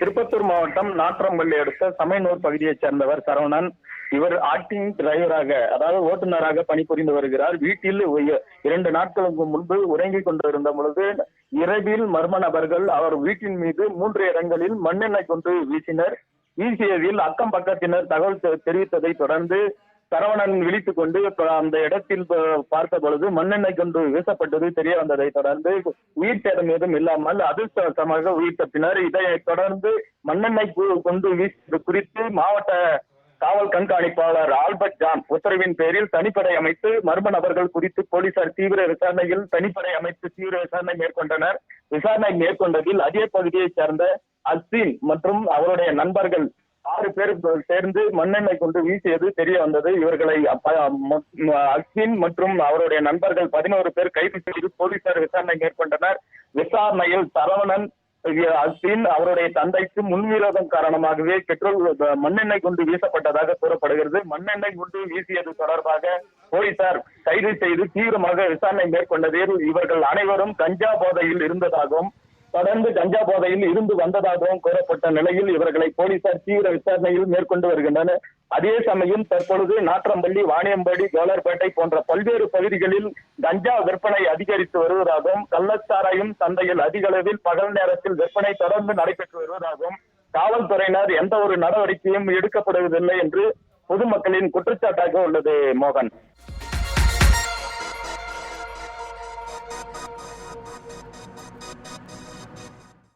திருப்பத்தூர் மாவட்டம் நாற்றம்பள்ளி அடுத்த சமையனூர் பகுதியைச் சேர்ந்தவர் சரவணன். இவர் ஆக்டிங் டிரைவராக அதாவது ஓட்டுநராக பணிபுரிந்து வருகிறார். வீட்டில் இரண்டு நாட்களுக்கு முன்பு உறங்கிக் கொண்டிருந்த பொழுது இரவில் மர்ம நபர்கள் அவர் வீட்டின் மீது மூன்று இடங்களில் மண்ணெண்ணெய் கொண்டு வீசினர். வீசியதில் அக்கம் பக்கத்தினர் தகவல் தெரிவித்ததை தொடர்ந்து சரவணன் விழித்துக் கொண்டு அந்த இடத்தில் பார்த்த பொழுது மண்ணெண்ணெய் கொண்டு வீசப்பட்டது தெரிய வந்ததை தொடர்ந்து உயிர் சேதம் ஏதும் இல்லாமல் அதிர்ஷ்டமாக உயிர் தப்பினர். இதை தொடர்ந்து மண்ணெண்ணெய் கொண்டு வீசியது குறித்து மாவட்ட காவல் கண்காணிப்பாளர் ஆல்பர்ட் ஜான் உத்தரவின் பேரில் தனிப்படை அமைத்து மர்ம நபர்கள் குறித்து போலீசார் தீவிர விசாரணையில் தனிப்படை அமைத்து தீவிர விசாரணை மேற்கொண்டனர். விசாரணை மேற்கொண்டதில் அதே பகுதியைச் சேர்ந்த அஸ்தீன் மற்றும் அவருடைய நண்பர்கள் ஆறு பேர் சேர்ந்து மண்ணெண்ணெய் கொண்டு வீசியது தெரிய வந்தது. இவர்களை அப்ப- அஸ்வின் மற்றும் அவருடைய நண்பர்கள் பதினோரு பேர் கைது செய்து போலீசார் விசாரணை மேற்கொண்டனர். விசாரணையில் சரவணன் அஸ்வின் அவருடைய தந்தைக்கு முன்விரோதம் காரணமாகவே பெட்ரோல் மண்ணெண்ணெய் கொண்டு வீசப்பட்டதாக கூறப்படுகிறது. மண்ணெண்ணெய் கொண்டு வீசியது தொடர்பாக போலீசார் கைது செய்து தீவிரமாக விசாரணை மேற்கொண்டதில் இவர்கள் அனைவரும் கஞ்சா போதையில் இருந்ததாகவும் தொடர்ந்து கஞ்சா போதையில் இருந்து வந்ததாகவும் கூறப்பட்ட நிலையில் இவர்களை போலீசார் தீவிர விசாரணையில் மேற்கொண்டு வருகின்றனர். அதே சமயம் தற்பொழுது நாற்றம்பள்ளி வாணியம்பாடி ஜோலர்பேட்டை போன்ற பல்வேறு பகுதிகளில் கஞ்சா விற்பனை அதிகரித்து வருவதாகவும் கள்ளச்சாராயம் சந்தையில் அதிக அளவில் பகல் நேரத்தில் விற்பனை தொடர்ந்து நடைபெற்று வருவதாகவும் காவல்துறையினர் எந்த ஒரு நடவடிக்கையும் எடுக்கப்படுவதில்லை என்று பொதுமக்களின் குற்றச்சாட்டாக உள்ளது மோகன்.